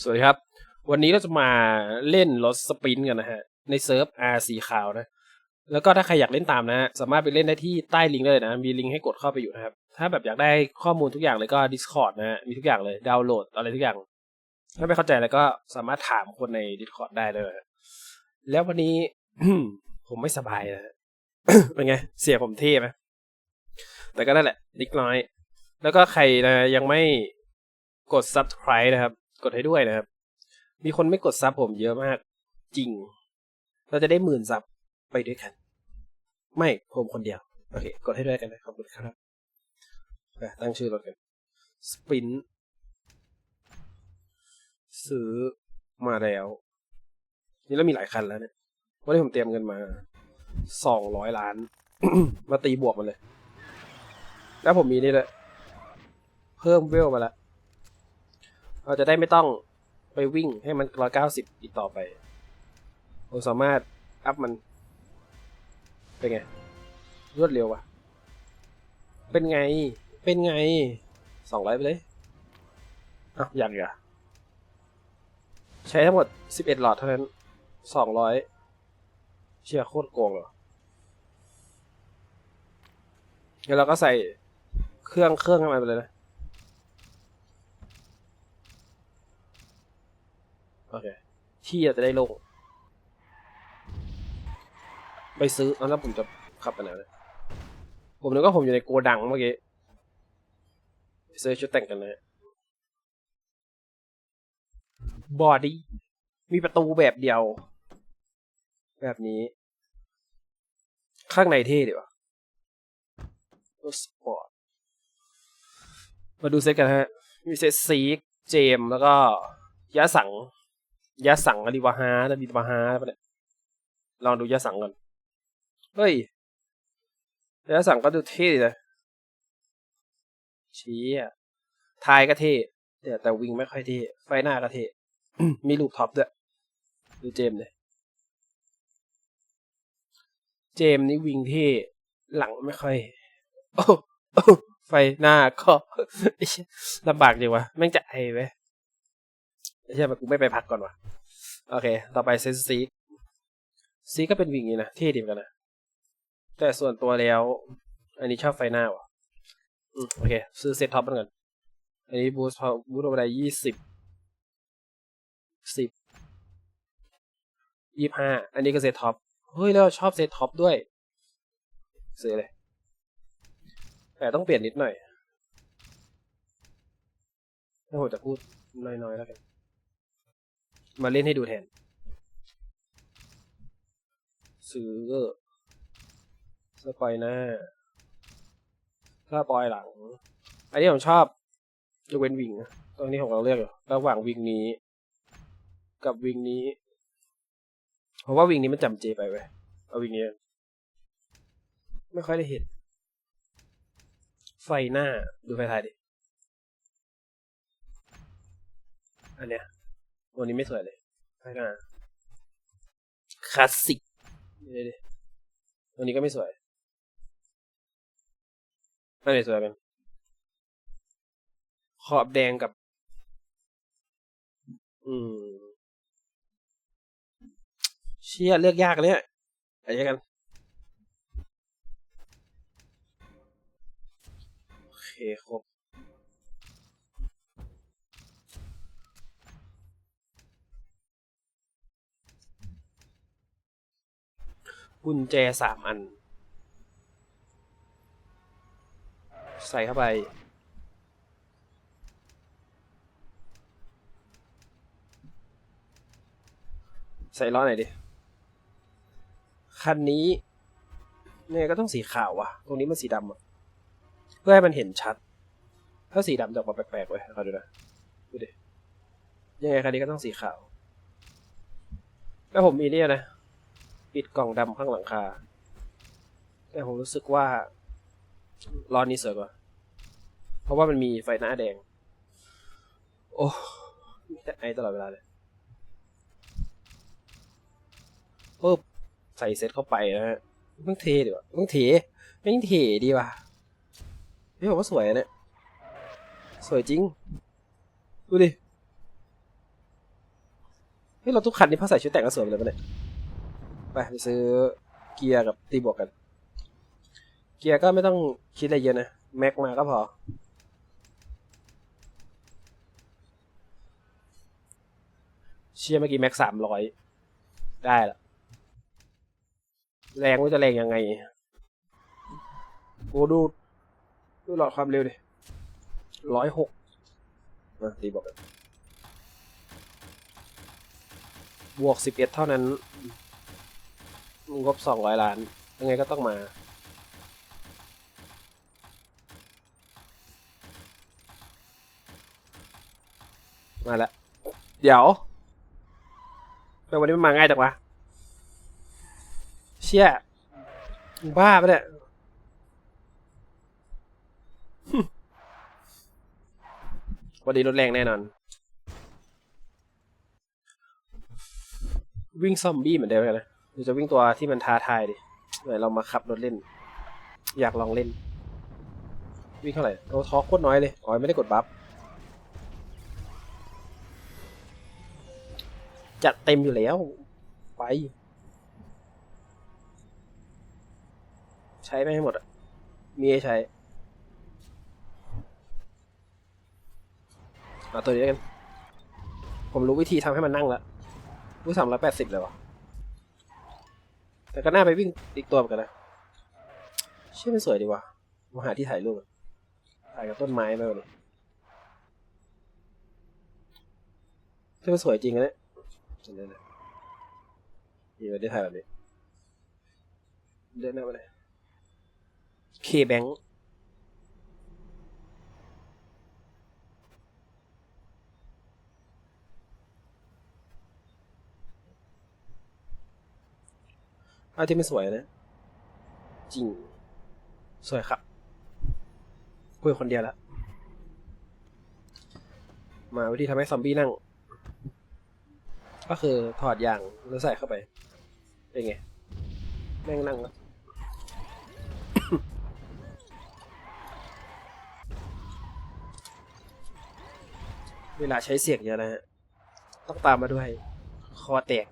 สวัสดีครับ วันนี้เราจะมาเล่นรถสปรินกันนะฮะ ในเซิร์ฟ R สีขาวนะ แล้วก็ถ้าใครอยากเล่นตามนะฮะ สามารถไปเล่นได้ที่ใต้ลิงก์ได้เลยนะ มีลิงก์ให้กดเข้าไปอยู่นะครับ ถ้าแบบอยากได้ข้อมูลทุกอย่างเลยก็ Discord นะฮะ มีทุกอย่างเลยดาวน์โหลดอะไรทุกอย่าง ถ้าไม่เข้าใจอะไรก็สามารถถามคนใน Discord ได้เลยนะแล้ววันนี้ ผมไม่สบายนะฮะเป็นไง เสียผมเท่ไหมแต่ก็นั่นแหละนิดน้อย แล้วก็ใครนะยังไม่กด subscribe นะครับ กดให้ด้วยนะครับ มีคนไม่กดซับผมเยอะมาก จริง เราจะได้หมื่นซับไปด้วยกัน ไม่ผมคนเดียว โอเค กดให้ด้วยกันนะขอบคุณครับไปตั้งชื่อรถกันสปินซื้อมาแล้ว นี่เรามีหลายคันแล้วเนี่ยวันนี้ผมเตรียมเงินมาสองร้อยล้าน มาตีบวกมันเลย แล้วผมมีนี่เลยเพิ่มเวลมาแล้ว เราจะได้ไม่ต้องไปวิ่งให้มันร้อยเก้าสิบอีกต่อไปผมสามารถอัพมัน เป็นไง รวดเร็ววะเป็นไง เป็นไงสองร้อยไปเลยอ้าวอยากเหรอใช้ทั้งหมดสิบเอ็ดหลอดเท่านั้นสองร้อยเชี่ยโคตรโกงเหรอแล้วเราก็ใส่เครื่องเครื่องให้มันไปเลยนะ โอเคที่จะได้โลงไปซื้อเอาแล้วผมจะขับไปไหนเลยผมนึกว่าผมอยู่ในโกดังเมื่อกี้ไปซื้อชุดแต่งกันเลยบอดี้มีประตูแบบเดียว แบบนี้ ข้างในเท่ดีว่ะรถสปอร์ตมาดูเซตกันฮะ มีเซตซีกเจมแล้วก็ยะสัง ยาสั่งอดีวาฮาอดีวาฮาปเนี่ยลองดูยาสั่งก่อนเฮ้ยยาสั่งก็ดูเท่เลยชี้อะทายก็เท่แต่แต่วิ่งไม่ค่อยเท่ไฟหน้าก็เท่มีลูกท็อปด้วยดูเจมส์เลยเจมส์นี่วิ่งเท่หลังไม่ค่อยโอ้ไฟหน้าก็ลำบากจริงวะแม่งจะไอไว้ ใช่ไหมกูไม่ไปพักก่อนวะโอเค ต่อไปเซนซีซีก็เป็นวิ่งนี้นะเท่ดีเหมือนกันนะ แต่ส่วนตัวแล้ว อันนี้ชอบไฟหน้าว่ะอืมโอเค ซื้อเซตท็อปกันก่อนอันนี้บูสต์บูสต์อะไรยี่สิบสิบยี่ห้าอันนี้ก็เซตท็อปเฮ้ยแล้วชอบเซตท็อปด้วย ซื้อเลย แต่ต้องเปลี่ยนนิดหน่อยถ้าผมจะพูดน้อยๆแล้วกัน มาเล่นให้ดูแทน ซื้อสปอยหน้าสปอยหลัง อันนี้ผมชอบยกเว้นวิงนะตรงนี้ผมกำลังเลือกอยู่ระหว่างวิงนี้ กับวิงนี้เพราะว่าวิงนี้มันจำเจไปเว้ยเอาวิงนี้ ไม่ค่อยได้เห็น ไฟหน้าดูไฟท้ายดิ อันเนี้ย ตัวนี้ไม่สวยเลยไฟหน้าคลาสสิกนี่ดิตัวนี้ก็ไม่สวยอันไหนสวยกันขอบแดงกับ อืม เชี่ยเลือกยากเลยเนี่ยอะไรกัน โอเค ครบ กุญแจสามอัน ใส่เข้าไป ใส่ล้อไหนอยดิ คันนี้เนี่ยก็ต้องสีขาวว่ะ ตรงนี้มันสีดำอะ เพื่อให้มันเห็นชัด ถ้าสีดำจะออกมาแปลกๆเว้ยเอาดูนะดูดิยังไงคันนี้ก็ต้องสีขาว แล้วผมมีเนี่ยนะ ปิดกล่องดำข้างหลังคา แต่ผมรู้สึกว่าร้อนนี้สวยกว่า เพราะว่ามันมีไฟหน้าแดง โอ้แต่ไอตลอดเวลาเลยปุ๊บใส่เซตเข้าไปนะฮะมึงเทดีกว่ามึงเทไม่งเทดีว่ะพี่ผมว่าสวยนะเนี่ยสวยจริง ดูดิเฮ้ยเราทุกคันนี่พอใส่ชุดแต่งก็สวยไปเลยปะเนี่ย ไปไปซื้อเกียร์กับตีบวกกัน เกียร์ก็ไม่ต้องคิดอะไรเยอะนะ แม็กมาก็พอ เชียร์เมื่อกี้แม็กสามร้อยได้ละแรงว่าจะแรงยังไงโอ้ดู ดูหลอดความเร็วดิร้อยหกมาตีบอกกันบวกสิบเอ็ดเท่านั้น งบสองร้อยล้าน ยังไงก็ต้องมา มาแล้ว เดี๋ยวทำไมวันนี้มันมาง่ายจังวะ เชี่ยบ้าปะเนี่ยวันนี้รถแรงแน่นอน วิ่งซอมบี้เหมือนเดิมเลยนะ หรือจะวิ่งตัวที่มันท้าทายดิเดี๋ยวเรามาขับรถเล่น อยากลองเล่น วิ่งเท่าไหร่โอ้ท้อโคตรน้อยเลยอ๋อไม่ได้กดบัฟจัดเต็มอยู่แล้ว ไป ใช้ไม่ให้หมดอะ มีให้ใช้เอาตัวนี้กัน ผมรู้วิธีทำให้มันนั่งแล้ววิสามร้อยแปดสิบเลยวะ แต่ก็น่าไปวิ่งอีกตัวเหมือนกันนะเชื่อมันสวยดีว่ะมาหาที่ถ่ายรูปถ่ายกับต้นไม้ไปวันนี้เชื่อมันสวยจริงนะเนี่ยเห็นไหมเนี่ยนี่มาได้ถ่ายแบบนี้เดินหน้าไปเลยเคแบงเอาที่ไม่สวยนะ จริง สวยครับคุยคนเดียวแล้วมาวิธีทำให้ซอมบี้นั่ง ก็คือถอดยางแล้วใส่เข้าไป เป็นไง แม่งนั่งแล้วเวลาใช้เสียงเยอะนะฮะ ต้องตามมาด้วย คอแตก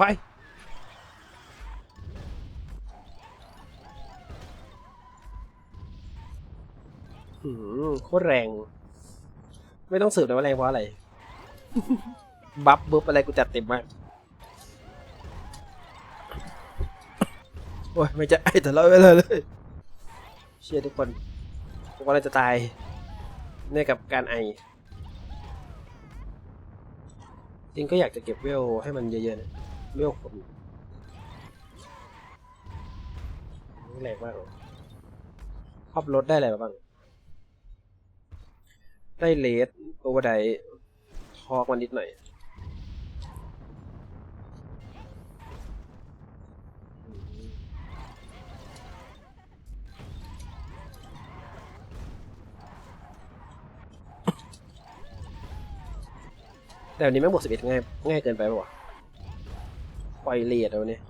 ว้ายหืมโคตรแรง ไม่ต้องสืบเลยว่าแรงเพราะอะไร บัฟบุ๊บอะไรกูจัดเต็มมาก โอ้ย ไม่จะไอ้แต่ละเลาเลย เชียร์ทุกคนทุกคนเราจะตายเนี่ยกับการไอ จริงก็อยากจะเก็บเวลให้มันเยอะๆนะ เลี้ยวลผมแรงมากเลยครอบรถได้อะไรบ้าง ได้เลสโอเวอร์ไดทอกมันนิดหน่อยแต่วันนี้แม่งบวกสิบเอ็ดง่ายง่ายเกินไปปะวะ ปล่อยเลดเอาเนี่ย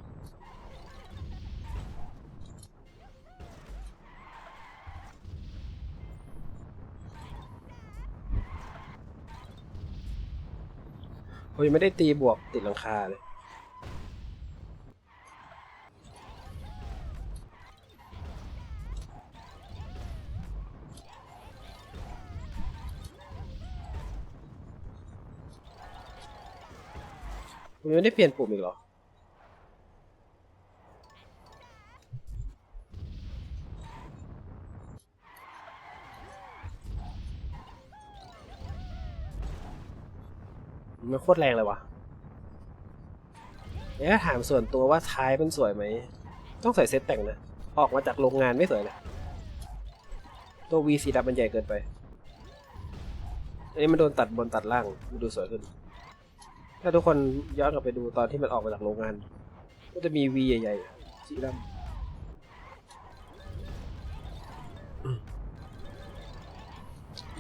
ผมยังไม่ได้ตีบวกติดหลังคาเลยผมยังไม่ได้เปลี่ยนปุ่มอีกหรอ มันโคตรแรงเลยวะเนี่ยถามส่วนตัวว่าท้ายมันสวยไหม ต้องใส่เซตแต่งนะ ออกมาจากโรงงานไม่สวยเลยตัว V สีดำมันใหญ่เกินไป อันนี้มันโดนตัดบนตัดล่างมันดูสวยขึ้น ถ้าทุกคนย้อนกลับไปดูตอนที่มันออกมาจากโรงงาน ก็จะมี V ใหญ่ๆสีดำ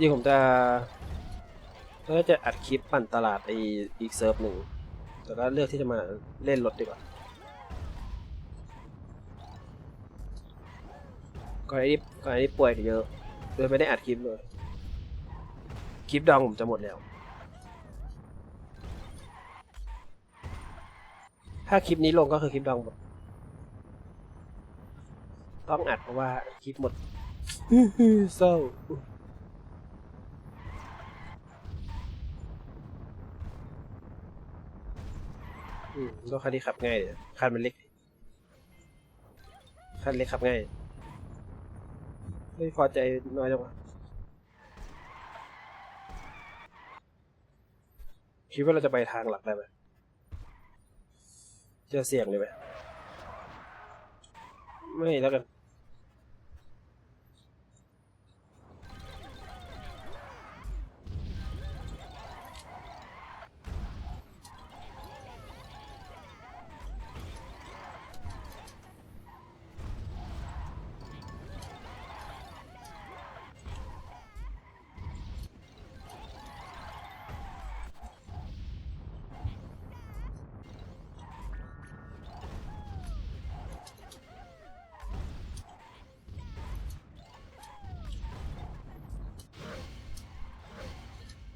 ยิ่งผมจะ ก็จะอัดคลิปปั่นตลาดไออีกเซิร์ฟหนึ่งแต่ก็เลือกที่จะมาเล่นรถดีกว่าก่อนไอ้นี่ก่อนไอ้นี่ป่วยเยอะเลยไม่ได้อัดคลิปเลยคลิปดองผมจะหมดแล้ว ถ้าคลิปนี้ลงก็คือคลิปดองหมด ต้องอัดเพราะว่าคลิปหมดเศร้า ก็คันนี้ขับง่ายเลยคันมันเล็กคันเล็กขับง่ายไม่พอใจน้อยจังวะคิดว่าเราจะไปทางหลักได้ไหมจะเสี่ยงเลยไหมไม่แล้วกัน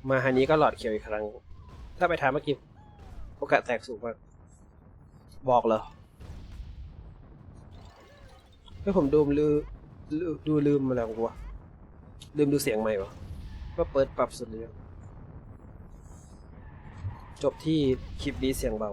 มาฮานี้ก็หลอดเขียวอีกครั้ง ถ้าไปทางเมื่อกี้โอกาสแตกสูงมาก บอกเหรอให้ผมดูลืมลืมดูลืมอะไรของกูวะลืมดูเสียงใหม่วะก็เปิดปรับสุดเลยจบที่คลิปนี้เสียงเบา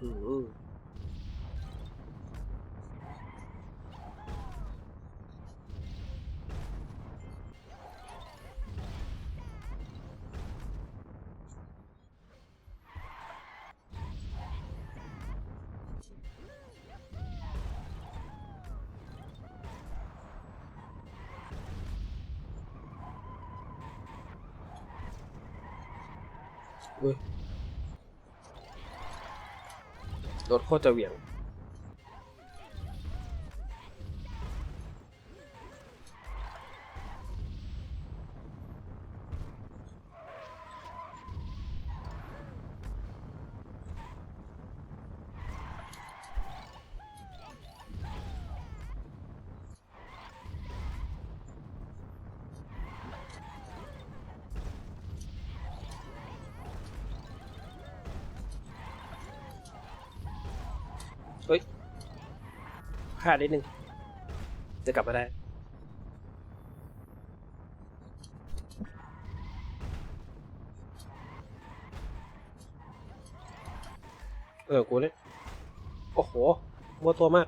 อื้อ หืออุ้ย รถโคตรจะเหวี่ยง เฮ้ย พลาดนิดนึง จะกลับมาได้ เออ กูเนี่ยโอ้โหมัวตัวมาก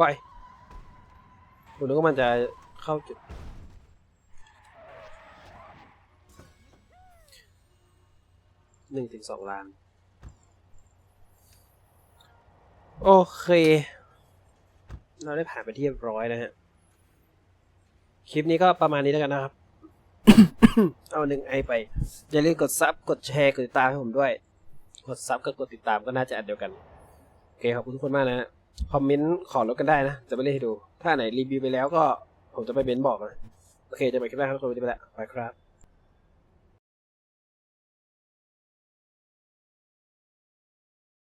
วายผมนึกว่ามันจะเข้าจุดหนึ่งถึงสองล้าน โอเค เราได้ผ่านไปที่เรียบร้อยนะฮะ คลิปนี้ก็ประมาณนี้แล้วกันนะครับ เอาหนึ่งไอไป อย่าลืมกดซับ กดแชร์ กดติดตามให้ผมด้วย กดซับกับกดติดตามก็น่าจะอันเดียวกัน โอเค ขอบคุณทุกคนมากนะฮะ คอมเมนต์ขอลดกันได้นะ จะไปเล่นให้ดู ถ้าไหนรีวิวไปแล้วก็ผมจะไปเม้นบอกนะ โอเค จะไปคลิปหน้าครับทุกคนวันนี้ไปแล้วไปครับ